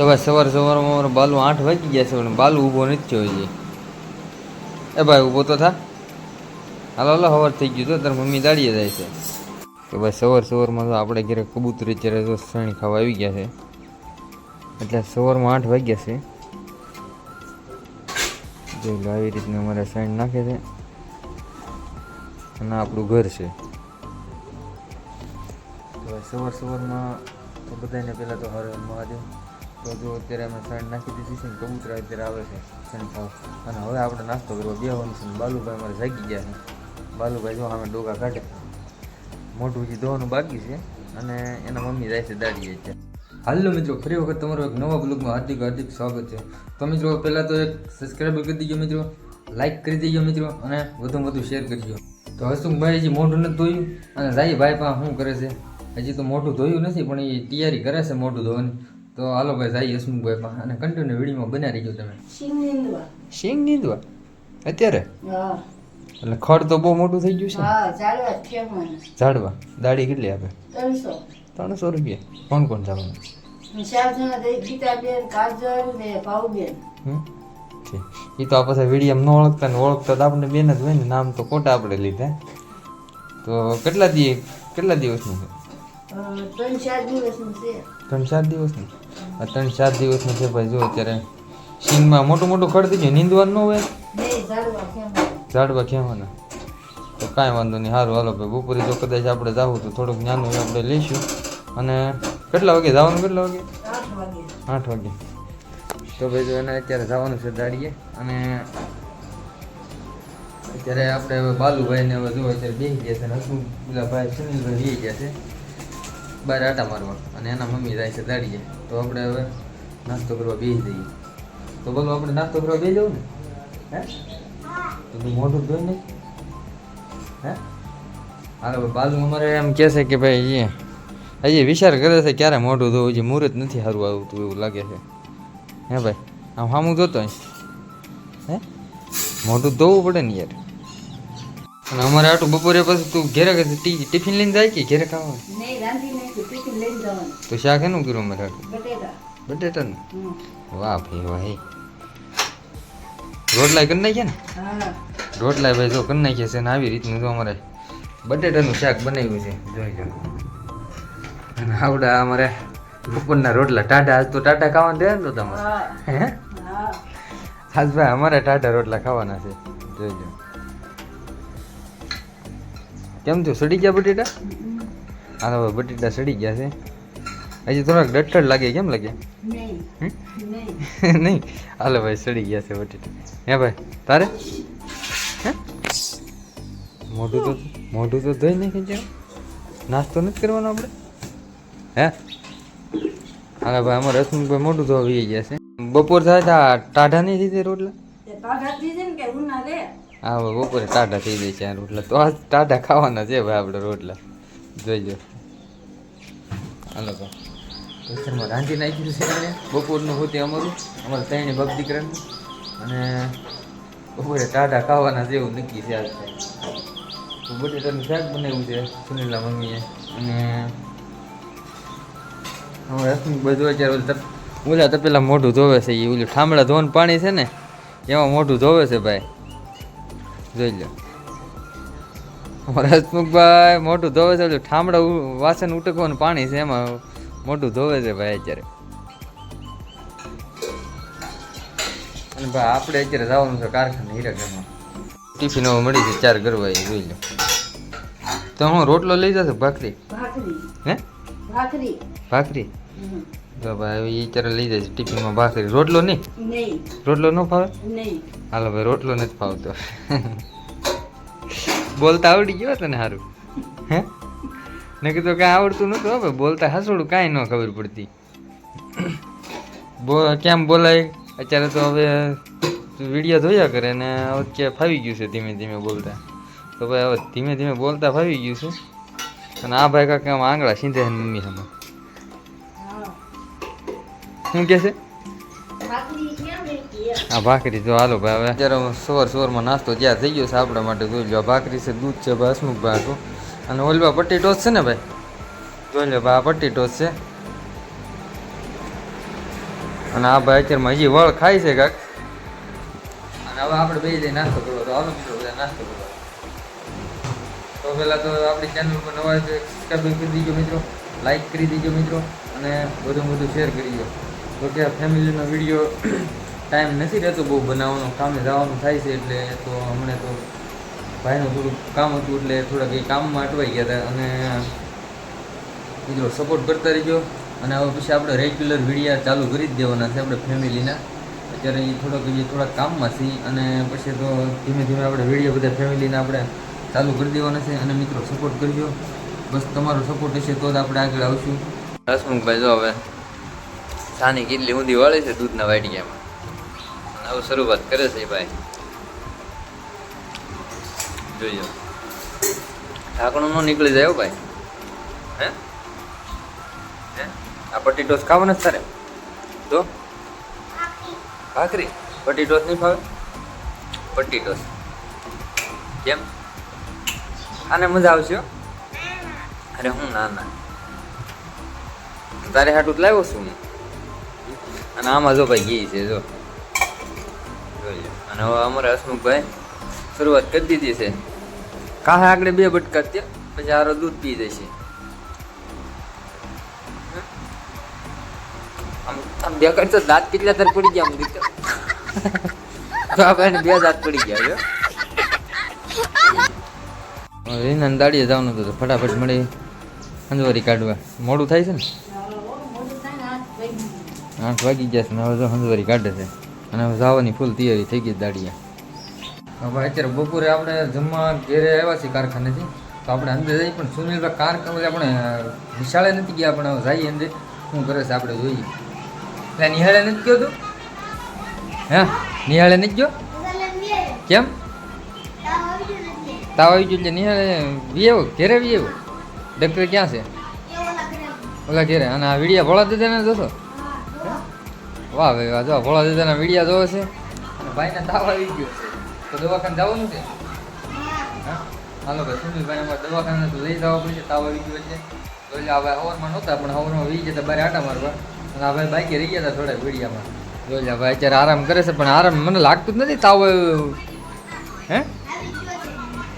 તો ભાઈ સવાર સવારમાં અમારો બાલુ આઠ વાગી ગયા છે પણ બાલુ ઊભો નથી થયો હજી. એ ભાઈ ઊભો તો થા. હાલો હાલો, સવાર થઈ ગયું તો તાર મમ્મી દાડીએ જાય છે. તો ભાઈ સવાર સવારમાં તો આપણે ઘરે કબૂતરી અત્યારે તો શ્રેણી ખાવા આવી ગયા છે. એટલે સવારમાં આઠ વાગ્યા છે. લો આવી રીતના અમારે સાઈડ નાખે છે. અને આપણું ઘર છે. તો સવાર સવારમાં તો બધાને પહેલાં તો હરે મહાદેવ. તો જો અત્યારે અમે સાઈડ નાખી દીધી છે ને કબૂતરા અત્યારે આવે છે અને હવે આપણે નાસ્તો કરવા બેહવાનું છે બાલુભાઈ અમારે જાગી ગયા છે. બાલુભાઈ જો અમે ડોગા કાઢે. મોઢું જે ધોવાનું બાકી છે અને એના મમ્મી જાય છે દાડીએ છે. હાલો મિત્રો, ફરી વખત તમારો એક નવા બ્લોગમાં હાર્દિક હાર્દિક સ્વાગત છે. તો મિત્રો, પહેલાં તો એક સબસ્ક્રાઈબ કરી દીજો મિત્રો લાઇક કરી દેજો મિત્રો, અને વધુમાં વધુ શેર કરજો તો હસુખભાઈ હજી મોઢું નથી ધોયું, અને રાઈ ભાઈ પણ શું કરે છે? હજી તો મોઢું ધોયું નથી, પણ એ તૈયારી કરે છે મોઢું ધોવાની. તો હાલો ભાઈ જાય હસમુખભાઈ પાસે અને કન્ટિન્યુ વિડીયોમાં બનાવી રહીજો તમે. શીંગ નીંદવા. અત્યારે? એટલે ખડ તો બહુ મોટું થઈ ગયું છે? હા ઝાડવા દાડી કેટલી આપે? ત્રણસો. ત્રણસો રૂપિયા. કોણ કોણ જવાનું? ચાર જણા દઈ ગીતાબેન કાજલ ને ભાવબેન હમ? તો આપણે વિડીયમ વીડિયો ન ઓળખતા ને ઓળખતા તો આપણે બેન જ હોય ને નામ તો ખોટા આપણે લીધા. તો કેટલા દી કેટલા દિવસનું છે? ત્રણ ચાર દિવસનું છે. ત્રણ ચાર દિવસનું આ ત્રણ ચાર દિવસનું છે ભાઈ જો અત્યારે સિંગમાં મોટું મોટું ખડ થઈ ગયું નીંદવાનું હોય. ઝાડવા. ખેવાના તો કાંઈ વાંધો નહીં સારું હાલો ભાઈ બપોરે તો કદાચ આપણે જવું તો થોડુંક નાનું આપણે લઈશું. અને કેટલા વાગે જવાનું કેટલા વાગે? આઠ વાગે. તો ભાઈ જો એને અત્યારે જવાનું છે દાડીએ. અને અત્યારે આપણે હવે બાલુભાઈ ને હવે જો અત્યારે બે ગયા છે અને હસમુખ પેલા ભાઈ સુનિલભાઈ બે ગયા છે. બહાર આટા મારવા. અને એના મમ્મી જાય છે દાડીએ. તો આપણે હવે નાસ્તો કરવા બેસી જઈએ. તો બોલો, આપણે નાસ્તો કરવા બેસી જવું ને? હે? તો તું મોઢું ધોઈ નહીં હે? હાલો બાલુ અમારે એમ કહે છે કે ભાઈ એ હજી વિચાર કરે છે ક્યારે મોઢું ધોવું હજી મુહૂર્ત નથી સારું આવતું એવું લાગે છે. હે ભાઈ, આમ સામું જોતો હે? મોઢું ધોવું પડે ને યાર. અને અમારે આટલું બપોરે પછી તું ઘેરે ટિફિન લઈને જાય કે ઘેરે ખાવા? તો શાક એનું કર્યું અમારે બટેટા. ને? વાહ ભાઈ વાહ. રોટલા કરી નાખ્યા ને? રોટલા ભાઈ જો કરી નાખ્યા છે ને આવી રીતનું જો અમારે બટેટાનું શાક બનાવ્યું છે. જોઈ લો. અને આવડા અમારે બપોરના રોટલા. ટાટા આજ તો ટાટા ખાવા દે ને તો તમારે હે. આજ ભાઈ અમારે ટાટા રોટલા ખાવાના છે. જોઈ લો. કેમ થયું? સડી ગયા બટેટા? હમ. તો બટેટા સડી ગયા છે. હજી થોડાક ડટ્ટર લાગે કેમ લાગે? નહીં. હાલો ભાઈ સડી ગયા છે બટેટા. હે ભાઈ તારે? હે? મોઢું તો મોઢું તો ધોઈ નહીં ખેંચ્યા નાસ્તો નથી કરવાનો આપણે? હે? હાલો ભાઈ અમારે હસમુખભાઈ મોઢું ધોવા ગયા છે. બપોર થાય તો આ ટાઢા નહીં થઈ જાય રોટલા? હા ભાઈ બપોરે ટાઢા થઈ જાય છે આ રોટલા. તો આ ટાઢા ખાવાના છે ભાઈ આપણે રોટલા. જોઈજો હાલો ભાઈ કિચનમાં રાંધી નાખ્યું છે એને. બપોરનું હોતી અમારું. અમારે ત્રણે બાપ દીકરાનું. અને બપોરે ટાઢા ખાવાના જેવું નક્કી છે આજ તો. બટેટાનું શાક બનાવ્યું છે સુનિલા મમ્મીએ. અને હવે હસમુખ બધું અત્યારે ઓલા ઓલા તપેલા મોઢું ધોવે છે એ ઓલું ઠામડા ધોવાનું પાણી છે ને, એમાં મોઢું ધોવે છે ભાઈ. જોઈ લો અમારા મોટું ધોવે છે ઓલું ઠામડા વાસણ ઉટકવાનું પાણી છે એમાં મોટું ધોવે છે ભાઈ અત્યારે. અને ભાઈ આપણે અત્યારે જવાનું છે કારખાને હીરાગરમાં ટિફિન મળી છે ચાર કરવા એ જોઈ લો. તો હું રોટલો લઈ જશે ભાખરી? ભાખરી. હે? ભાખરી. ભાખરી? તો ભાઈ એ અત્યારે લઈ જાય ટિફિનમાં ભાખરી. રોટલો નહીં? નહીં. રોટલો ન ફાવે? નહીં. હાલો ભાઈ રોટલો નથી ફાવતો. બોલતા આવડી ગયો તને સારું હે? ને કીધું કાંઈ આવડતું નતું હવે બોલતા હસડું કાંઈ ન ખબર પડતી. બો કેમ બોલાય? અત્યારે તો હવે વીડિયો જોયા કરે ને કે ફાવી ગયું છે ધીમે ધીમે બોલતા. તો ભાઈ હવે ધીમે ધીમે બોલતા ફાવી ગયું છે. અને આ ભાઈ કાકા આમ આંગળા સીધે મમ્મી સામે શું કહે છે? આ ભાખરી જો હાલો ભાઈ, હવે અત્યારે સવાર સવારમાં નાસ્તો જ્યાં થઈ ગયો છે આપણા માટે, જોઈ લો ભાખરી છે, દૂધ છે, ભાઈ હસમુખભાઈ હતું અને ઓલવા પટ્ટી ટોસ છે ને ભાઈ? જોઈ લો ભાઈ, આ પટ્ટી ટોસ છે. અને આ ભાઈ અત્યારમાં હજી વળ ખાય છે કાંક. અને હવે આપણે બે જઈ નાસ્તો કરવો, તો હાલો મિત્રો, બધા નાસ્તો કરવા. તો પહેલાં તો આપણી ચેનલ પર નવા સબસ્ક્રાઈબ કરી દીજો મિત્રો લાઈક કરી દીજો મિત્રો, અને બધું બધું શેર કરી દો તો કે ફેમિલીનો વીડિયો ટાઈમ નથી રહેતો બહુ બનાવવાનો, કામે જવાનું થાય છે એટલે તો હમણાં તો ભાઈનું થોડું કામ હતું એટલે થોડાક એ કામમાં અટવાઈ ગયા હતા અને બીજો સપોર્ટ કરતા રહીજો. અને હવે પછી આપણે રેગ્યુલર વિડીયા ચાલુ કરી જ દેવાના છે આપણે ફેમિલીના અત્યારે એ થોડોક એ થોડાક કામમાં છીએ અને પછી તો ધીમે ધીમે આપણે વીડિયો બધા ફેમિલીના આપણે ચાલુ કરી દેવાના છે અને મિત્રો સપોર્ટ કરજો. બસ તમારો સપોર્ટ હશે તો જ આપણે આગળ આવશું. હસમુખભાઈ, જો હવે સાની કેટલી ઊંધી વાળે છે દૂધના વાટિયામાં હવે શરૂઆત કરે છે ભાઈ. જોઈજો ઢાંકણું ન નીકળી જાય ભાઈ. હે? આ પટ્ટી ટોસ ખાવાના જ તારે? તો ભાખરી. પટ્ટી ટોસ નહીં ફાવે? પટ્ટી ટોસ કેમ? આને મજા આવશે અરે હું ના ના તારે હાટું લાવ્યો છું અને આમાં જો ભાઈ ઘી છે, જો. અને હવે અમારા હસમુખભાઈ શરૂઆત કરી દીધી છે. કાહે આગળ બે બટકા ત્યાં પછી આરો દૂધ પી જશે. આમ બે કરતો દાંત કેટલા તર પડી ગયા આમ તો આપણે બે દાંત પડી ગયા જો. રીના દાડીએ જવાનું હતું ફટાફટ મળી હંજવારી કાઢવા. મોડું થાય છે ને. આઠ વાગી ગયા છે ને હવે જો હંજવારી કાઢે છે. અને જવાની ફૂલ તૈયારી થઈ ગઈ દાડિયા હવે અત્યારે બપોરે આપણે જમવા ઘેરે આવ્યા છીએ કારખાનેથી, તો આપણે અંદર જઈએ પણ સુનિલભાઈ કારખાને આપણે નિશાળે નથી ગયા, પણ હવે જઈએ અંદર. શું કરે છે આપણે જોઈએ. એટલે નિહાળે નથી ગયો તું? હા? નિહાળે નથી ગયો? કેમ? તાવ આવી ગયો નિહાળે વિયેવો ઘેરે વિયેવો ડૉક્ટર ક્યાં છે? ઓલા ઘેરે. અને આ વિડીયા ભોળા ને જોશો વાહ ભાઈ વાહ, જો ભોળા દાદાના વિડીયા જોવે છે. અને ભાઈને તાવ આવી ગયો છે. તો દવાખાને જવાનું છે? હાલો ભાઈ સુનિલભાઈ અમારે દવાખાને તો લઈ જવા પડશે, તાવ આવી ગયો છે. તો એટલે ભાઈ હવરમાં નહોતા, પણ હવરમાં વી જતા બારે આટા મારવા. અને આ ભાઈ બાઈકે રહી ગયા હતા થોડા વિડીયામાં. જો એટલે ભાઈ અત્યારે આરામ કરે છે, પણ આરામ મને લાગતું જ નથી તાવ હે?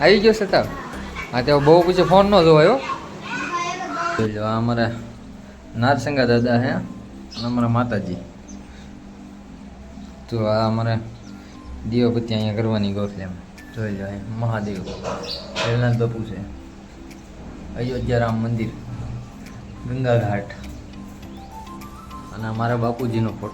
આવી ગયો છે તાવ? હા, તો બહુ પછી ફોન ન જોવાયો અમારા નારસંગા દાદા હે અને અમારા માતાજી. તો આ અમારા દીવાબત્તી અહીંયા કરવાની ગોઠલે જોઈ લો મહાદેવ. ભૈરવનાથ બાપુ છે. અયોધ્યા રામ મંદિર, ગંગા ઘાટ. અને અમારા બાપુજીનો ફોટો